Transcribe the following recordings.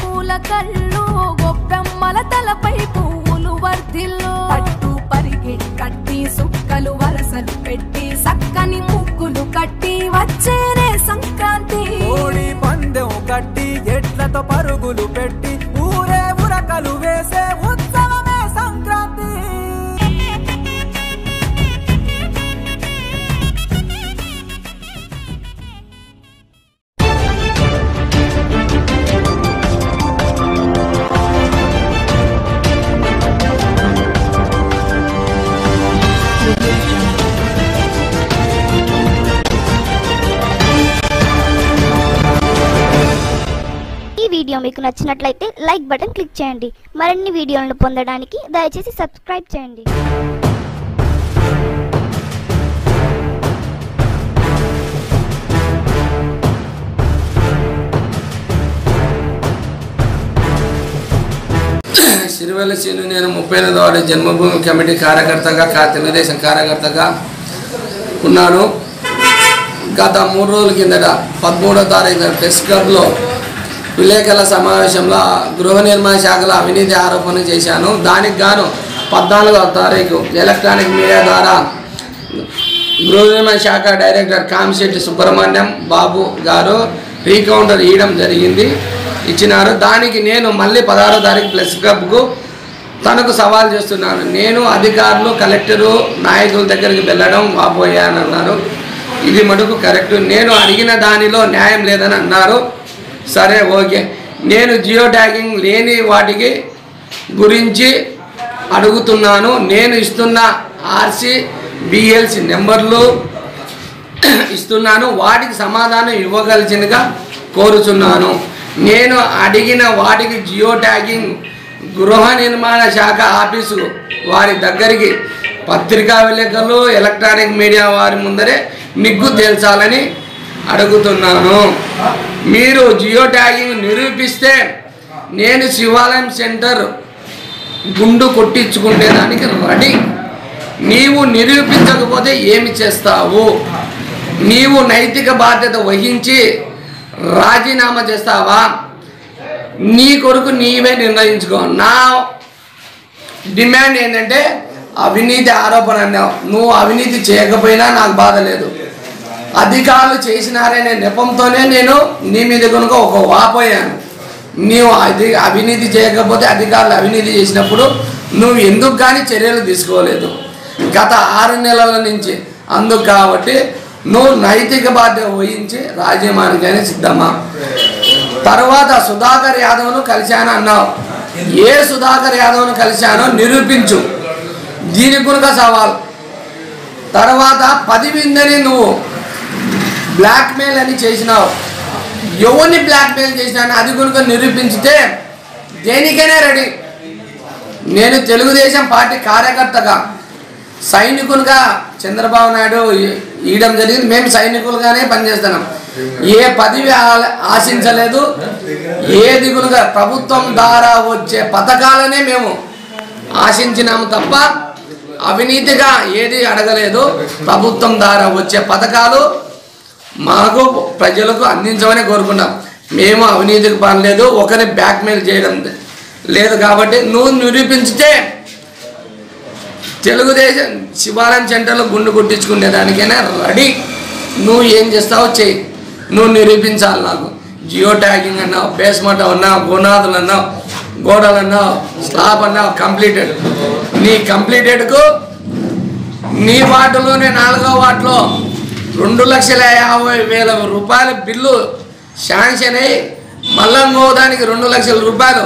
పూల కళ్ళు గొప్పెమ్మల తలపై పువ్వులు వర్ధిల్లు. పట్టు పరిగి కట్టి సుక్కలు వరసలు పెట్టి సక్కని ముక్కులు కట్టి వచ్చేనే సంక్రాంతి. కోడి పందెం కట్టి ఎట్లతో పరుగులు పెట్టి ఊరే ఉరకలు వేసే వీడియో మీకు నచ్చినట్లయితే లైక్ బటన్ క్లిక్ చేయండి. మరిన్ని వీడియోలను పొందడానికి దయచేసి సబ్స్క్రైబ్ చేయండి. సిరివెల్లసీను నేను ముప్పై ఎనిమిది వార్డు జన్మభూమి కమిటీ కార్యకర్తగా తెలుగుదేశం కార్యకర్తగా ఉన్నాను. గత మూడు రోజుల కిందట పదమూడో తారీఖున ప్రెస్ క్లబ్లో విలేకరుల సమావేశంలో గృహ నిర్మాణ శాఖలో అవినీతి ఆరోపణ చేశాను. దానికి గాను పద్నాలుగో తారీఖు ఎలక్ట్రానిక్ మీడియా ద్వారా గృహ నిర్మాణ శాఖ డైరెక్టర్ కామిశెట్టి సుబ్రహ్మణ్యం బాబు గారు రీకౌంటర్ ఇవ్వడం జరిగింది ఇచ్చినారు. దానికి నేను మళ్ళీ పదహారో తారీఖు ప్రెస్ క్లబ్కు తనకు సవాల్ చేస్తున్నాను. నేను అధికారులు కలెక్టరు నాయకుల దగ్గరికి వెళ్ళడం వాపోయానన్నారు ఇది మటుకు కరెక్ట్. నేను అడిగిన దానిలో న్యాయం లేదని అన్నారు. సరే ఓకే. నేను జియో ట్యాగింగ్ లేని వాటికి గురించి అడుగుతున్నాను. నేను ఇస్తున్న ఆర్సీ బిఎల్సి నెంబర్లు ఇస్తున్నాను. వాటికి సమాధానం ఇవ్వగలిసిందిగా కోరుచున్నాను. నేను అడిగిన వాటికి జియో ట్యాగింగ్ గృహ నిర్మాణ శాఖ ఆఫీసు వారి దగ్గరికి పత్రికా విలేకరులు ఎలక్ట్రానిక్ మీడియా వారి ముందరే నిగ్గు తేల్చాలని అడుగుతున్నాను. మీరు జియో ట్యాగింగ్ నిరూపిస్తే నేను శివాలయం సెంటర్ గుండు కొట్టించుకునే దానికి రెడీ. నీవు నిరూపించకపోతే ఏమి చేస్తావు? నీవు నైతిక బాధ్యత వహించి రాజీనామా చేస్తావా? నీ కొరకు నీవే నిర్ణయించుకో. నా డిమాండ్ ఏంటంటే అవినీతి ఆరోపణ అన్నావు. నువ్వు అవినీతి చేయకపోయినా నాకు బాధ లేదు. అధికారులు చేసినారనే నెపంతోనే నేను నీ మీద కనుక ఒక వాపోయాను నీవు అది అవినీతి చేయకపోతే అధికారులు అవినీతి చేసినప్పుడు నువ్వు ఎందుకు కానీ చర్యలు తీసుకోలేదు. గత ఆరు నెలల నుంచి అందుకు కాబట్టి నువ్వు నైతిక బాధ్యత వహించి రాజ్యమానికైనా సిద్ధమా? తర్వాత సుధాకర్ యాదవ్ను కలిశాను అన్నావు. ఏ సుధాకర్ యాదవ్ను కలిశానో నిరూపించు. దీనికి కనుక సవాల్. తర్వాత పది విందని నువ్వు బ్లాక్మెయిల్ అని చేసినావు. ఎవరిని బ్లాక్మెయిల్ చేసినా అది కనుక నిరూపించితే దేనికైనా రెడీ నేను తెలుగుదేశం పార్టీ కార్యకర్తగా సైనికులుగా చంద్రబాబు నాయుడు ఇవ్వడం జరిగింది. మేము సైనికులుగానే పనిచేస్తున్నాం. ఏ పదవి ఆశించలేదు. ఏది కనుక ప్రభుత్వం ద్వారా వచ్చే పథకాలనే మేము ఆశించినాము తప్ప అవినీతిగా ఏది అడగలేదు. ప్రభుత్వం ద్వారా వచ్చే పథకాలు మాకు ప్రజలకు అందించమని కోరుకున్నాం. మేము అవినీతికి పనిలేదు ఒకరిని బ్లాక్మెయిల్ చేయడం లేదు కాబట్టి నువ్వు నిరూపించితే తెలుగుదేశం శివాలయం సెంటర్లో గుండు కొట్టించుకునే దానికైనా రెడీ. నువ్వు ఏం చేస్తావో చెయ్యి నువ్వు నిరూపించాలి నాకు. జియో ట్యాగింగ్ అన్నావు బేస్మెంట్ అన్నావు గుణాదులు అన్నావు గోడలు అన్నావు స్లాబ్ అన్నావు కంప్లీటెడ్. నీ కంప్లీటెడ్కు నీ వాటిలోనే నాలుగో వాటిలో రెండు లక్షల యాభై వేల రూపాయల బిల్లు శాంక్షన్ అయ్యి మళ్ళా దానికి రెండు లక్షల రూపాయలు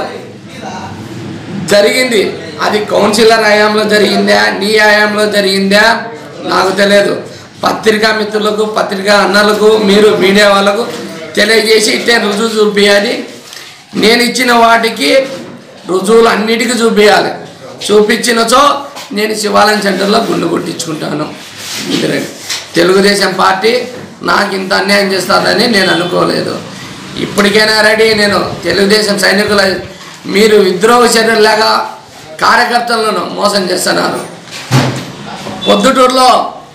జరిగింది. అది కౌన్సిలర్ హయాంలో జరిగిందా? నీ హయాంలో జరిగిందా? నాకు తెలియదు. పత్రికా మిత్రులకు పత్రికా అన్నలకు మీరు మీడియా వాళ్ళకు తెలియజేసి ఇట్టే రుజువు చూపించాలి నేను ఇచ్చిన వాటికి రుజువులు అన్నిటికీ చూపించాలి చూపించినచో నేను శివాలయం సెంటర్లో గుండు కొట్టించుకుంటాను. తెలుగుదేశం పార్టీ నాకు ఇంత అన్యాయం చేస్తుందని నేను అనుకోలేదు. ఇప్పటికైనా రెడీ నేను తెలుగుదేశం సైనికుల మీరు విద్రోహ చర్యలాగా కార్యకర్తలను మోసం చేస్తున్నారు. పొద్దుటూరులో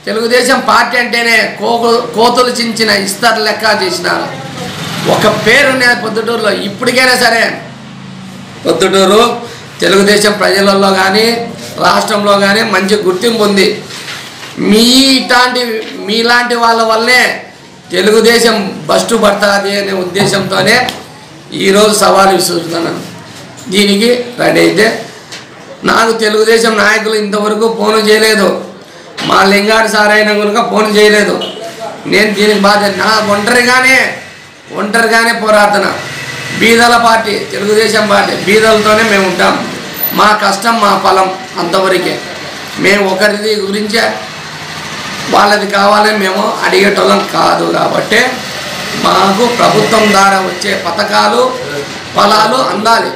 తెలుగుదేశం పార్టీ అంటేనే కోకు కోతులు చించిన ఇస్తారు లెక్క చేసినారు. ఒక పేరు ఉన్నది పొద్దుటూరులో ఇప్పటికైనా సరే. పొద్దుటూరు తెలుగుదేశం ప్రజలలో కానీ రాష్ట్రంలో కానీ మంచి గుర్తింపు ఉంది. మీ ఇట్లాంటి మీలాంటి వాళ్ళ వల్లే తెలుగుదేశం బస్టు పడుతుంది అనే ఉద్దేశంతోనే ఈరోజు సవాలు విసురుతున్నాను. దీనికి రెడీ అయితే నాకు తెలుగుదేశం నాయకులు ఇంతవరకు ఫోన్ చేయలేదు. మా లింగాడు సార్ అయినా కనుక ఫోన్ చేయలేదు. నేను దీనికి బాధ్యత నా ఒంటరిగానే ఒంటరిగానే పోరాడుతున్నా. బీదల పార్టీ తెలుగుదేశం పార్టీ బీదలతోనే మేము ఉంటాం. మా కష్టం మా ఫలం అంతవరకే. మేము ఒకరిది గురించే వాళ్ళది కావాలని మేము అడిగేటోళ్ళం కాదు కాబట్టి మాకు ప్రభుత్వం ద్వారా వచ్చే పథకాలు ఫలాలు అందాలి.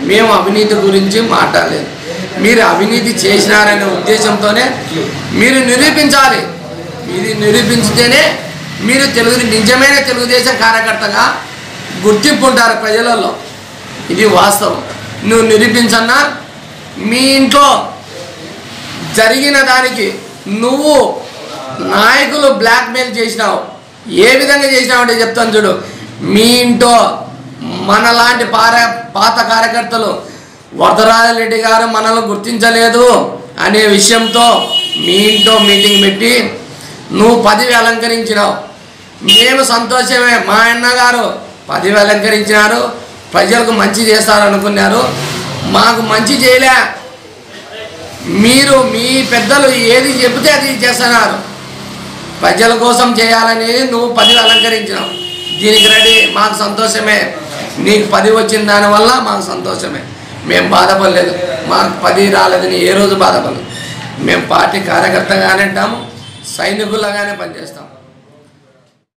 మేము అవినీతి గురించి మాట్లాడలేదు. మీరు అవినీతి చేసినారనే ఉద్దేశంతోనే మీరు నిరూపించాలి. ఇది నిరూపించితేనే మీరు తెలుగు నిజమైన తెలుగుదేశం కార్యకర్తగా గుర్తింపు ఉంటారు ప్రజలలో. ఇది వాస్తవం. నువ్వు నిరూపించన్నా మీ ఇంట్లో జరిగిన దానికి నువ్వు నాయకులు బ్లాక్మెయిల్ చేసినావు. ఏ విధంగా చేసినావు అంటే చెప్తాను చూడు. మీ ఇంట్లో మనలాంటి పార పాత కార్యకర్తలు వరదరాజరెడ్డి గారు మనల్ని గుర్తించలేదు అనే విషయంతో మీ ఇంట్లో మీటింగ్ పెట్టి నువ్వు పదవి అలంకరించినావు. మేము సంతోషమే. మా అన్నగారు పదవి అలంకరించినారు. ప్రజలకు మంచి చేస్తారనుకున్నారు. మాకు మంచి చేయలే. మీరు మీ పెద్దలు ఏది చెబితే అది చేస్తున్నారు. ప్రజల కోసం చేయాలని నువ్వు పది అలంకరించినావు. దీనికి రెడీ మాకు సంతోషమే. నీకు పది వచ్చిన దానివల్ల మాకు సంతోషమే. మేము బాధపడలేదు. మాకు పది రాలేదని ఏ రోజు బాధపడలేదు. మేము పార్టీ కార్యకర్తగానే ఉంటాము సైనికులుగానే పనిచేస్తాము.